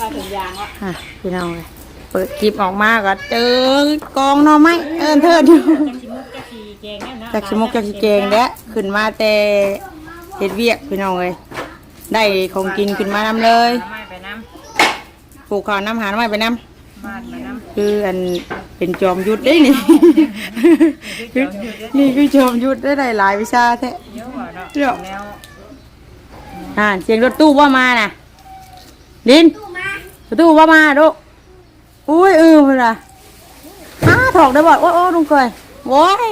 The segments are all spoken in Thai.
มาถึงยางอะอะพี่น้องเลยเปิดคลิปออกมาก็เจอกองหน่อไม้เอินเทิดอยู่จักชิมุกจักชีแกงเนี่ยนะจากชิมกจากชิเกงแล้วขึ้นมาแต่เฮ็ดเวียกพี่น้องเลยได้ของกินขึ้นมานำเลยไม่ไปน้ปลูกข้าวน้ำหาหน่อไม้ไปน้ำบ้านไปน้ำคืออันเป็นจอมยุทธได้นี่คือนี่คือจอมยุทธได้หลายวิชาแท้ำเยอะกว่าเนาะเยอะแล้วอ่าเสียงรถตู้ว่ามาน่ะ ลินรถตู้ว่ามาดูอุ้ยเออเวลาอ้าถอกได้บ่โอ้โอ้ลุงเคยโว้ย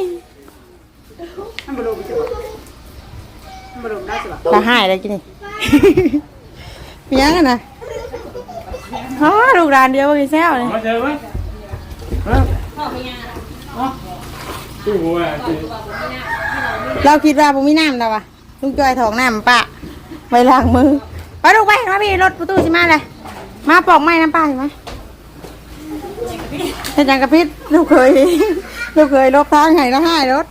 มันบรูไปสิวะมันบรูได้สิวะตาหายอะไรกินนี่มียังกันนะอ๋อลูกร้านเดียวกินแซวเลยมาเจอไหมฮะตู้หัวตู้เราคิดว่าผมมีน้ำแต่ว่าลุงจอยถอกน้ำปะไปล้างมือ ไปลูกไปมาพี่รถประตูสิมาเลยมาปอกไม้น้ำปลาเห็นไหมเป็นจังกระพริบลูกเคยลูกเคยลบทางไห้แล้วให้รถ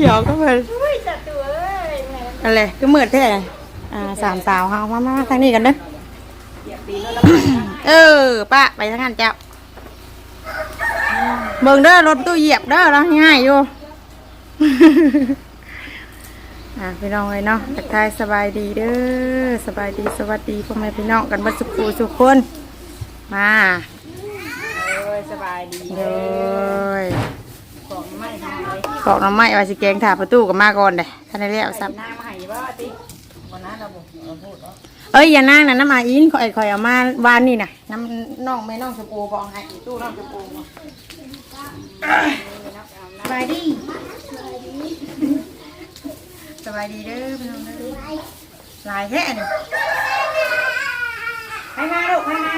หยอกก็ไปอะไรก็มืดแท้อ่าสามสาวเฮามามาทางนี้กันเด้อเออป้าไปทางนั้นเจ้าเบิ่งเด้อรถตู้เหยียบเด้อเราง่ายอยู่ อะพี่น้องเลยเนาะทักทายสบายดีเด้อสบายดีสวัสดีพ่อแม่พี่น้องกันบัดสุขูสุขคนมาโอ้ยสบายดีเด้ยของไม่ทำเลยกอกน้ำไม้ว่าสิแกงถาประตูกับมาก่อนเด้ท่านได้แล้วซับน้ำมาให้บ่ติวันนั้นเราบอกเราพูดเนาะเอ้ยอย่านั่งนะน้ำมาอินคอยคอยเอามาวานนี่น่ะน้ำน้องไม่น้องชมพูบอกให้ตู้น้องชมพูบอกสบายดีส บายดีเด้อพี่น้องเด้อหลายแท้เนี่ยไปมาลูกไปมา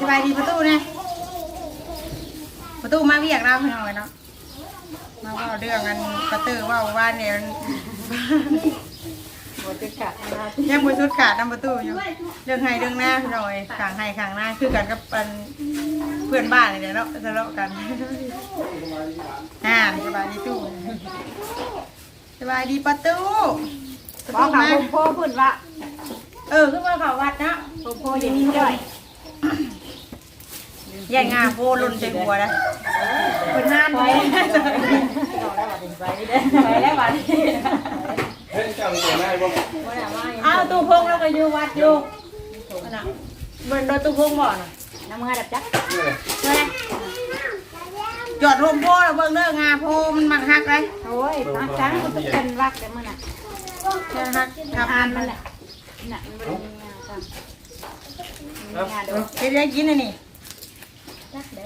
สบายดีประตูเนี่ยประตูมาเรียกเราพี่น้องเลยเนาะมาเว่าเรื่องกันประตูเว่าว่านเนี่ยมันหมดจะขาดนะยังบนชุดขาดน้ำประตูอยู่ เรื่องให้เรื่องหน้าพี่น้อยขางให้ขางหน้าคือกันกับอันเพื่อนบ้านเลยเนาะทะเลาะกันอ่าสบายดีตู้ สบายดีประตูประบอกตูข่าวมาผมพ่อพูดว่าเออขึ้นมาเขาวัดเนาะผมพ่ออย่างนี้ด้วยใหญ่งาโพลุนใจหัวนะเป็นหน้าไปน้อยไปแล้วบัดนี้เฮ้ยเจ้ามีตัวไหนบ้างอ้าวตู้พงแล้วก็อยู่วัดอยู่น่ะเบิ่นโดนตู้พงบ่น่ะน้ำมือดับจักจอดโฮม โพแล้วเบิ่งเด้องาโพมันมักฮักเลยโอ้ยตั้งจังมันเป็นวักแต่มื้อน่ะมันฮักทับทานมัมันนแหละน่ะมันบ่ได้มีงานทำมีงานเด้อเฮ็ดได้กินอันนี้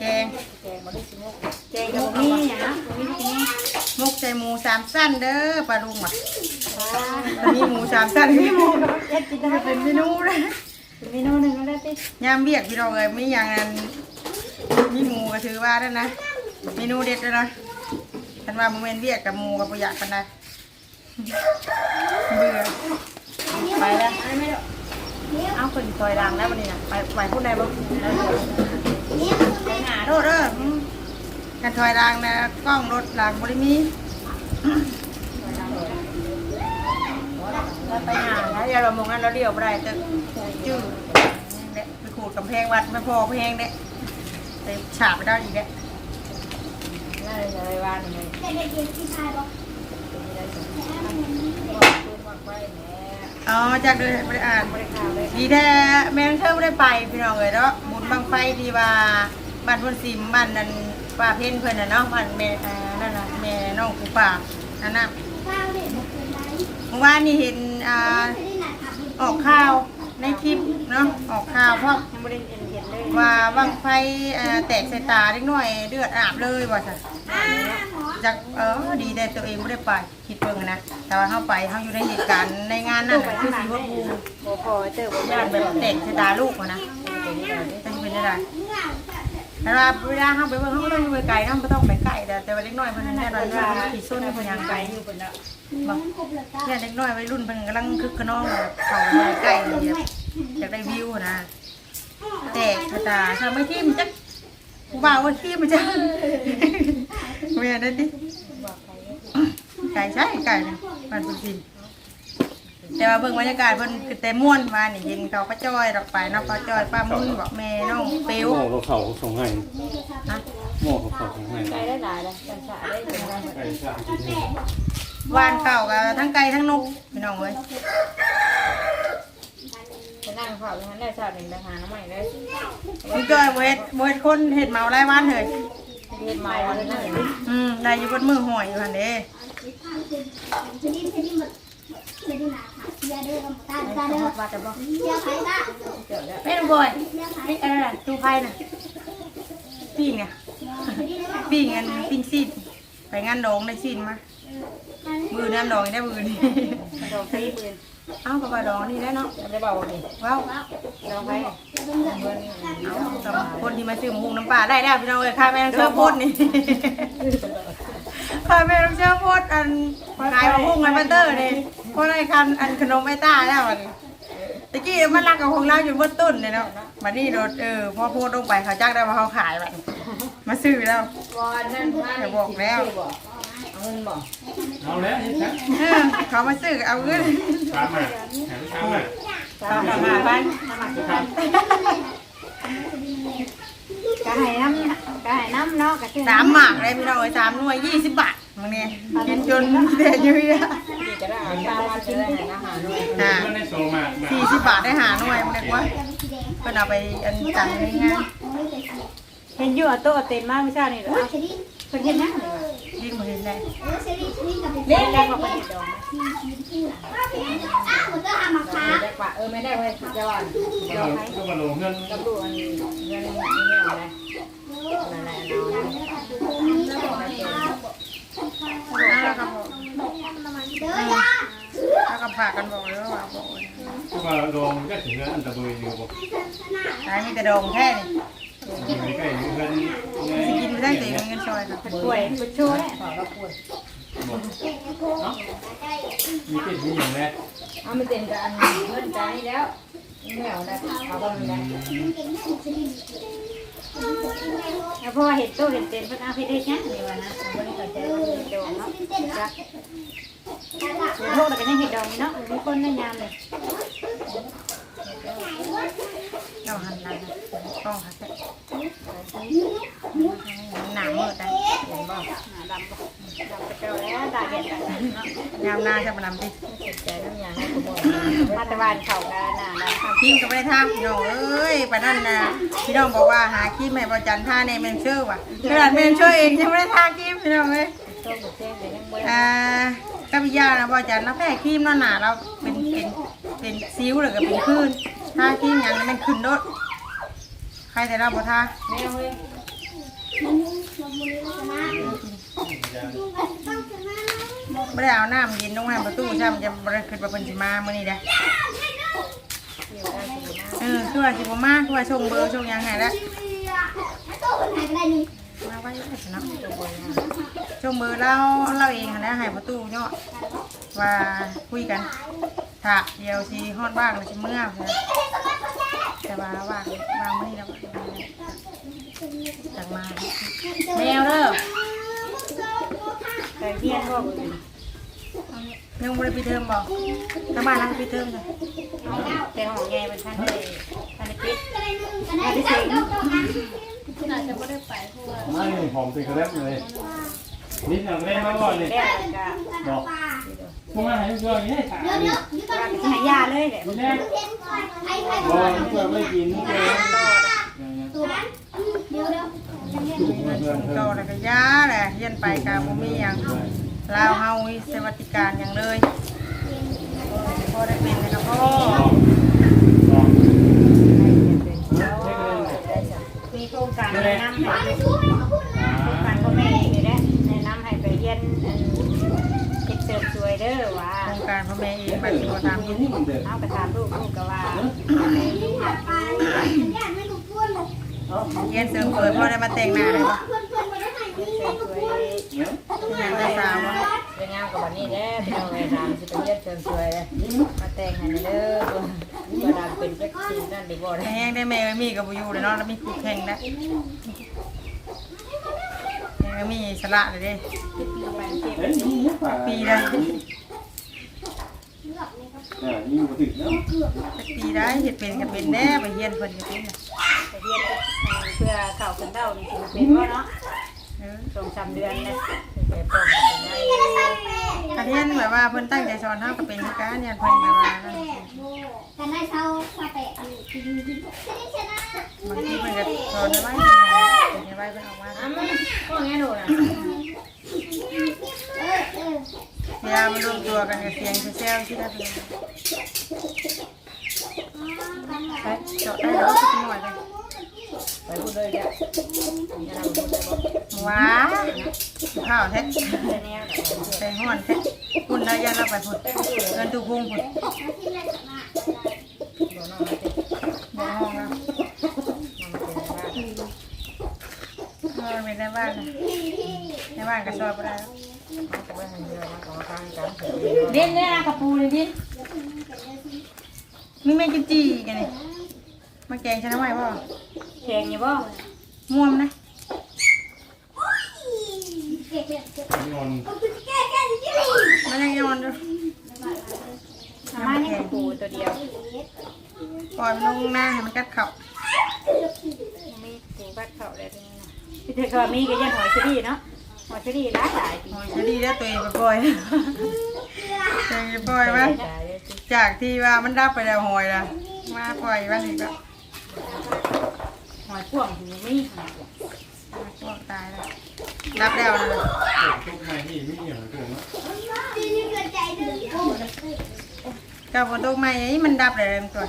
แกงแกงบ่ได้สิมุกแกงก็บ่มีหยังนะบ่มีที่นี่มุกใส่หมูสามสั้นเด้อปลาลุงอะว้ามีหมูสามสั้นมีหมูเอ็ดกินได้เป็นเมนูเลยเป็นเมนูหนึงก็ได้ติยามเบียกพี่น้องเอ้ยมีอย่างนั้นมีหมูก็ถือว่าแล้วนะ เมนูเด็ดเลยนะฉันว่ามึงเป็นเบียกกับหมูกับปุยากกันได้เบื่อไปแล้วเอาคนซอยดังแล้ววันนี้นะไปไปพูดไหนบ้างไปหาโทษเด้ออกันซอยดังนะกล้องรถหลังบริมีไปหาแล้วอย่าเรามองนั้นเราเดียวไปได้แต่ขูดจืดเนี่ยไปขูดกำแพงวัดไม่พอแพงเนี่ยไปฉาบไปได้อีกเนี่ย น่าจะได้ว่านี่เลยอ๋อจากเดินไปอ่านบ่ได้ข่าวเลยดีแท้แม่งเธอไม่ได้ไปพี่น้องเลยเนาะบุญบังไฟที่ว่าบ้านพนซิมบ้านนั้นป่าเพ่นเพื่อนน่ะเนาะบ้านแม่อ่านั่นน่ะแม่น้องกูป่านั่นน่ะเมื่อวานนี่เห็นอ่าออกข่าวในคลิปเนาะออกข่าวเพราะยังบ่ได้เห็นเห็นเลยว่าบังไฟเอ่อแตกใส่ตาเล็กน้อยเลือดอาบเลยว่าซะ จากเออดีแต่ตัวเองไม่ได้ไปคิดเบิ่งนะแต่ว่าเฮาไปเฮาอยู่ในเหตุการณ์ในงานนั่นน่ะคือสิว่ากูบ่พอเจอบ่ย่านแบบแตกใส่ตาลูกอะนะจังเป็นได้ล่ะแต่ว่าเวลาเฮาไปเบิ่งเฮาก็ต้องอยู่ไกลๆเนาะบ่ต้องไปใกล้แต่แต่ว่าเล็กน้อยเพิ่นแน่นอนว่าขี่ส้นเพิ่นยังไกลอยู่เพิ่นน่ะบ่ย่านเล็กน้อยวัยรุ่นเพิ่นกำลังคึกขนองแบบเข้ามาใกล้แบบอยากได้วิวนะแตกกระตาทำไม่ทิ่มจัก กูบ่าวว่าทิ่มมันจะเมียนั่นดิไก่ใช่ไก่นะปันปุสินแต่ว่าเบิ่งบรรยากาศเพิ่นคือแต่ม่วนมานี่เย็นเขาป้าจ้อยดอกไปเนาะป้าจ้อยป้ามุ่นบอกแม่น้องเปียวโม่เขาเขาส่งให้นะโม่เขาเขาส่งให้ไก่ได้หลายเลยกันสะได้เป็นได้ไก่สามกินนี่วานเก่ากับทั้งไก่ทั้งนกพี่น้องเอ้ยจะ นั่งเผาอย่างนั้นได้สะหนึ่งทหารน้ำใหม่ได้พี่จ้อยบ่เฮ็ดบ่เฮ็ดคนเฮ็ดเมาไร้บ้านเฮ้ยเรียนมาวันนั้นอืมได้อยู่บนมือหอยอยู่หั่นเด้ว่าจะบอกแม่นบ่อยนี่อะไรน่ะตู้ไผ่น่ะปิ้งอะปิ้งอันปิ้งซีดไปงานดองได้ซีดมามืองานดองได้มือนี่ดอกที่ปืน เอ้าก็ว่าดองนี่ได้เนาะได้เบาดิว้าวดอกไผ่เงินเอาสำหรับคนที่มาซื้อหมูหุงน้ำปลาได้แล้วพี่น้องเอ้ยค่าแม่ต้องเชื่อโพดนี่ค่าแม่ต้องเชื่อโพดอันขายหมูหุงไอ้บัตเตอร์นี่เพราะอะไรคันอันขนมไอ้ต้าแล้วอันนี้ตะกี้มันรักกับของเราอยู่บนต้นเลยเนาะมานี่รถเออพอโพดลงไปเขาจ้างได้มาเขาขายแบบมาซื้อแล้ววันนั้นเอา เงินบอกเอาแล้วนี่ครับเออเขามาซื้อก็เอาเงินตามมาแถมตามมาตามมาบ้านครับกระหายน้ำกระหายน้ำเนาะกระเทียมสามหมากเลยพี่น้องเอ้ยสามหน่วยยี่สิบบาทมึงเนี่ยกินจนเสียเยอะแยะจะได้ตามมาจะได้อาหารด้วยเพื่อนในโซมาสี่สิบบาทได้หาหน่วยมันเรียกว่าเพิ่นเอาไปอันจังในงานเห็นอยู่อะโต๊ะเต็มมากไม่ใช่นี่หรอเพิ่นเห็นนะ ดิ้นมาเห็นได้เล่นแล้วก็ไปติดดอกได้ปะเออไม่ได้เว้ยจะว่าก็มาก็มาลงเงินกับดูอันเงินนี่เนี่ยอะไรนั่นแหละนอนแล้วก็บอกแล้วก็พากันบอกเลยว่าบอกก็มาลงก็ถึงเงินอันตะบุยอยู่บอกไอ้มีแต่ดองแค่นี่ใกล้เงิน สิกินไม่ได้แต่เงินซอยค่ะป่วยป่วยช่วยขอรับป่วยมีเป็นมีอย่างแรกเอาไม่เต็มกันเงินใจแล้วไม่เอาได้เอาบ้างได้แล้วพอเห็นตู้เห็นเต็มเพิ่นเอาไปได้ยังนี่วะนะบ่ได้เข้าใจว่าเห็นดองเนาะจ้ะโทษแล้วก็ยังเห็นดองเนาะมีคนในยามเลยาหันหลังกล้องค่ะหนามืดได้เห็นบ่ดำบ่ดำไปเจอแล้วตาเห็นกันเนาะยามหน้าจะมาลำดิใจน้ำยาให้ขโมยมาตะวันเข่ากันน่ะคิมก็ไม่ได้ทำพี่น้องเอ้ยปะนั่นนะพี่น้องบอกว่าหาคิมแม่ประจันท่าในเมนเชอร์ว่ะขนาดเมนเชอร์เองยังไม่ได้ทาคิมพี่น้องเอ้ยโต๊ะบุกเซ่แต่ยังบ่อ่ากับยานะประจันนะแพ้คิมนั่นน่ะเราเป็นเป็นเป็นซิ้วหรือก็เป็นคลื่น ทาคิมอย่างนั้นมันขึ้นรถใครแต่เราบ่ทาแม่เว้ยไม่ได้เอาน้ำเย็นลงให้ประตูใช่มันจะบริขึ้นมาเป็นสิมาเมื่อนี้ได้เออคือว่าสิบมาคือว่าชงเบอร์ชงหยังไงแล้วมาไว้เนาะชงเบอร์เราเราเองนะให้ประตูเนาะว่าคุยกัน ถ้าเดี๋ยวสิฮอดบ้างเลยสิเมื่อนะแต่ว่าว่างว่างมื่อนี้แล้วจังมาแมวเด้อแต่เพี้ยนบ่ยังบริปีเทอมบอกทางบ้านทางปีเทอมเลยแต่ห้องใหญ่เป็นท่านได้ท่านได้ปิดท่านได้เซ็งไม่หอมติดกระเล็บเลยนิดหนึ่งเล่นมาก่อนเลยแล้วก็บอก พวกมาให้ช่วยนี่ถามนี่ว่าสิหายาเลยแหละแรกบอกเพื่อนไม่กินเพื่อนโตแล้วก็ยาแหละเฮียนไปกาบ่มีหยังลาวเฮามีสวัสดิการอย่างเลยพอได้เป็นนะครับพ่อบอกมีโครงการแนะนำให้การพ่อแม่นี่แหละแนะนำให้ไปเรียนเฮ็ดเสริมสวยเด้อว่าโครงการพ่อแม่เองบัดนี้บ่ตามยินเอาไปถามลูกลูกก็ว่าเฮียนเสริมเปิดพ่อได้มาแต่งหน้าเลยบ่เสริมสวยงานได้สาวบ่เป็นงามกับวันนี้แหละพี่น้องเลยถามสิไปเรียนเสริมสวยมาแต่งให้เด้อตัวตัวดำเป็นจักสีนั่นดีบ่ได้แห้งได้แม่มีก็บ่อยู่เลยเนาะแล้วมีคู่แข่งแล้วแม่มีสละเลยเด้ปีเลย อ่านี่บ่ถึงแล้วปีได้เฮ็ดเป็นก็เป็นแน่ไปเฮียนเพิ่นก็เป็นน่ะไปเรียนเพื่อเข่าขึ้นเต้านี่เป็นว่าเนาะเออสองสามเดือนนะเดี๋ยวต้มเป็นได้กระเทียนแบบว่าเพิ่นตั้งใจสอนเฮาก็เป็นคือกันเนี่ยเพิ่นแบบว่านั่นกันได้เช้าซาเปะกินกินชนิดชนะบางทีเพิ่นก็สอนไว้เป็นไว้เพิ่นเอามาอ้าวก็งั้นหนูนะ เออเออเวลามันรวมตัวกันก็เสียงแซวๆที่ได้เป็นไปเจาะได้แล้วสักหน่อยเลยไปพูดเลยจ้ะอย่าเดเลยบอกว้าวข้าวแท้แต่แนวเดี๋ยวใส่ห้อนแท้คุณนายยันเราไปพุ่นเงินตุพุงพุ่นน้องมาเจ็บบ่ห้องแล้วน้องมาเจ็บบ้านเออเป็นในบ้านนะในบ้านก็ชอบได้แล้ว เขาจะไม่ให้เยอะนะขอทางกันเถอะเด่นเนี่ยนะกระปูเลยดิมีแม่กินจีกันนี่มาแกงชนะไหมบ่แข็งอยู่บ่ม่วมนะนอนมันยังนอนอยู่ทำไมนี่กระปูตัวเดียวปล่อยมันลงหน้าให้มันกัดเข่ามีปูกัดเข่าอะไรตรงนี้นะพี่เธอก็มีก็ยังหอยเชอรี่เนาะ หอยเชอรี่หลายหลายปีโอ้ยจะดีแล้วตัวเองไปปล่อยตัวเองไปปล่อยว่าจากที่ว่ามันดับไปแล้วหอยละมาปล่อยวันนี้ก็หอยพ่วงหูมีพวกตายแล้วดับแล้วนะทุกไม้นี่มีอย่างเกินเนาะกับฝนตกใหม่นี้มันดับเลยมันตัว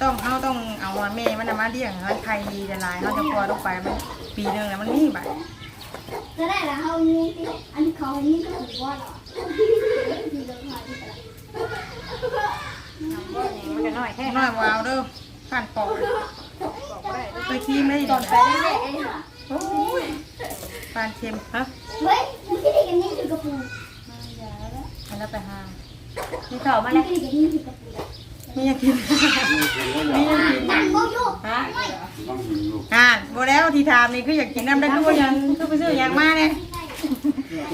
ต้องเขาต้องเอามาแม่มันเอามาเลี้ยงให้ไข่ละลายเขาจะปล่อยลงไปมันปีหนึงแล้วมันนี่ใบ ก็ได้ล้วเขานี่อันเขานี่ก็ถือว่าหรอมันก็น้อยแค่น้อยวาเอาเด้อผ่านปอกบอกได้ไปขี้ไม่ตได้อนไปเรื่อยๆผ่านเค็มฮะเฮ้ยมันที่ดีกันนี่คือกระปูอันนั้นไปหามีข่ามาแล้ว ที่ดีกันนี่คือกระปูไม่อยากกินนั่งก็อยู่ฮะต้องหิวลูกอ่านบ่แล้วที่ถามนี่คืออยากกินน้ำได้คือยังคือไปซื้ออย่างมาเนี่ย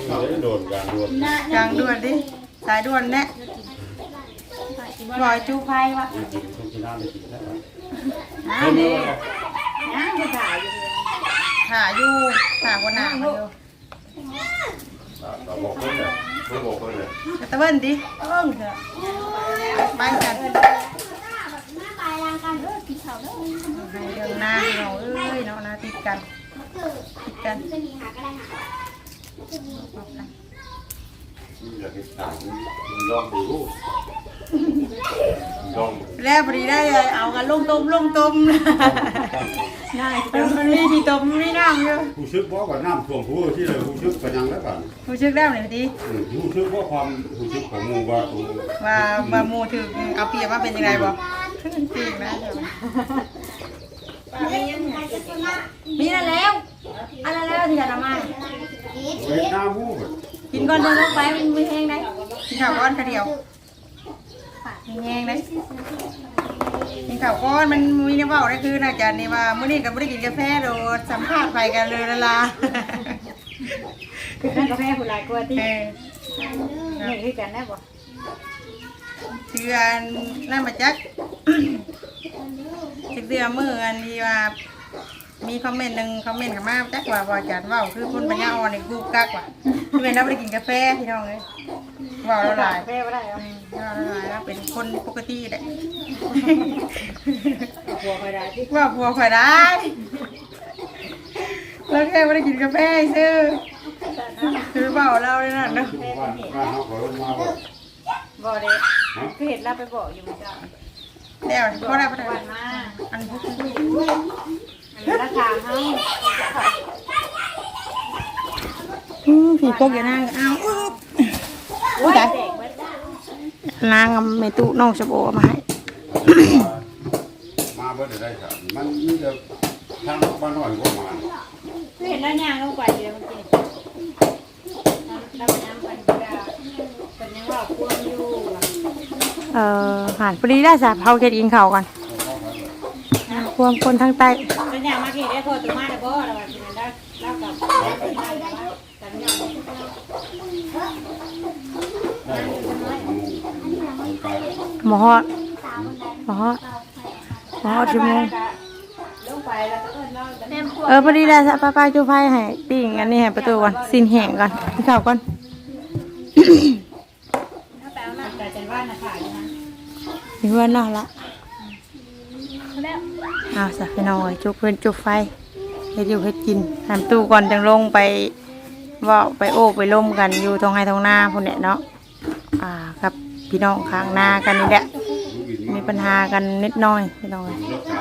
เอาได้โดนการรวมกลางด่วนดิสายด่วนเนี่ยลอยจูไฟวะกินทุกที่น้ำได้กินได้อ่าเพิ่มนี่เลยยังจะถ่ายอยู่เลยถ่าอยู่ถ่าคนหนามาอยู่ เราบอกเพิ่มเลยเพิ่มบอกเพิ่มเลยกระตะเบิ้ลดิเอิ้งเถอะบ้านกันหน้าปลายรางกันเออสีขาวเด้อให้เดินหน้าเราเอ้ยเนาะนะติดกันเกิดติดกันจะมีหาก็ได้หาอยากให้ต่างลองดูลอง แล้วพอดีได้เอากันลงต้มลงต้มน่ามันมีที่ต้มมีน้ำอยู่ผู้ชึกบอกว่าน้ำท่วมผู้ที่เลยผู้ชึกกันยังแล้วกันผู้ชึกได้ไหนพอดีผู้ชึกว่าความผู้ชึกของงูว่าว่าว่าหมูถึงเอาเปรียบว่าเป็นยังไงบ่จริงนะมีนั่นแล้วอันนั้นแล้วที่จะทำไมเวียดนามผู้กินก่อนเดินลงไปมันมีแห้งได้กินข้าวก้อนกระเดียว มีแห้งได้กินข้าวก้อนมันมีน้ำเบาได้คืออาจารย์นี่ว่ามื้อนี้ก็บ่ได้กินกาแฟโดดสัมภาษณ์ไปกันเลยละลานั่นกาแฟผู้หลายกว่าที่เออนี่คือกันได้บ่เดือนนั่นมาจักจักเดือนมื้ออันที่ว่า มีคอมเมนต์หนึ่งคอมเมนต์กับมาจักว่าว่าอาจารย์เว่าคือคนปัญญาอ่อนในกูกักว่ะคือเป็นนักไปกินกาแฟพี่น้องเลยเว่าเราหลายกาแฟไม่ได้เอาเว่าเราหลายแล้วเป็นคนปกติแหละ หัวไปได้ที่ว่าผัวข่อยได้แล้วแค่ไม่ได้กินกาแฟซื้อคือเบาเราเลยนะเนาะคือว่าว่าเขาขอลงมาบอกบ่ได้คือเห็นเราไปบอกอยู่มั้งจ้าแล้วก็ได้ปะวันมาอันพวกอันนี้ราคาเฮา ผีพกอย่านั่งเอาโอ้ยเด็กเบิดนางเมตุน้องสะโบมาให้มาเพื่อได้ครับมันมีแต่ทางบ้านน้อยก็มาเห็นแล้วยางลงไปอยู่เมื่อกี้เราไปน้ำกันก็เป็นยังว่าพวงอยู่เออหานพอดีได้สาบเฮาเก็ดกินเข้าวกัน ควมคนทางใต้เป็นอย่างมาที่ได้โทษตัวมาได้บ่แล้วว่าสิมันได้เล่ากับได้ได้แล้วกันยังได้บอกงูการหมอฮอดหมอฮอดหมอฮอดชั่วโมงลงไปแล้วก็เอิ้นเราจะแม่พวกเออพอดีแล้วป้าป้าจูไฟให้ปิ้งอันนี้ให้ประตูก่อนสินแห้งก่อนกินข้าวก่อนถ้าแปลว่าแต่จันว่าน่ะค่ะนะมีเพื่อนเนอกละแล้ว เอาสักพี่น้องเอ้ยจุกเพื่อนจุกไฟเฮ็ดอยู่เฮ็ดกินทำตู้ก่อนจังลงไปเว่าไปโอ้ไปล่มกันอยู่ตรงไห้ตรงหน้าพุ่นแหละเนาะอ่ากับพี่น้องข้างหน้ากันนี่แหละมีปัญหากันนิดหน่อยพี่น้องเอ้ยรักษา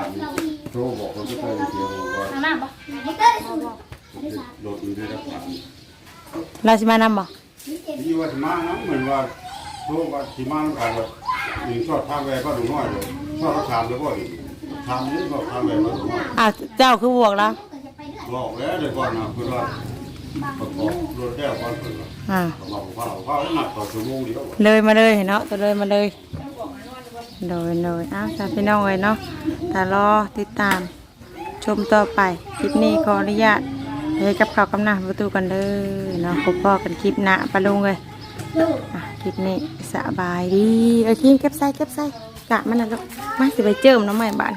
โทรบอกคนที่เคยเที่ยวว่ามามาบ่นี่ก็ได้สูงรถอยู่ในรักษาเราสิมานำบ่ที่ว่าสิมานะเหมือนว่าโทรว่าสิมาแล้วกันว่าหนึ่งชอบทางแวก็ดูน้อยเลยชอบรักษาแล้วก็อีก ทางนี้ก็ทางแวก็ดูน้อยอ่าเจ้าคือบวกแล้วบอกแล้วเดี๋ยวก่อนนะคือว่าประกอบรถแก้วก่อนคืออ่าบอกว่าเขาหนักต่อชั่วโมงเดียวเลยมาเลยเนาะตัวเลยมาเลยโดยโดยอ้าวจ้าพี่น้องเลยเนาะแต่รอติดตามชมต่อไปคลิปนี้ขออนุญาตไปให้กับข่าวกำนันประตูกันเด้อเนาะพบพ่อกันคลิปหน้าปะลุงเลยอะคลิปนี้สบายดีโอเคเก็บใส่เก็บใส่กะมันนะลูกมาสิไปเจิมน้องใหม่บ้าน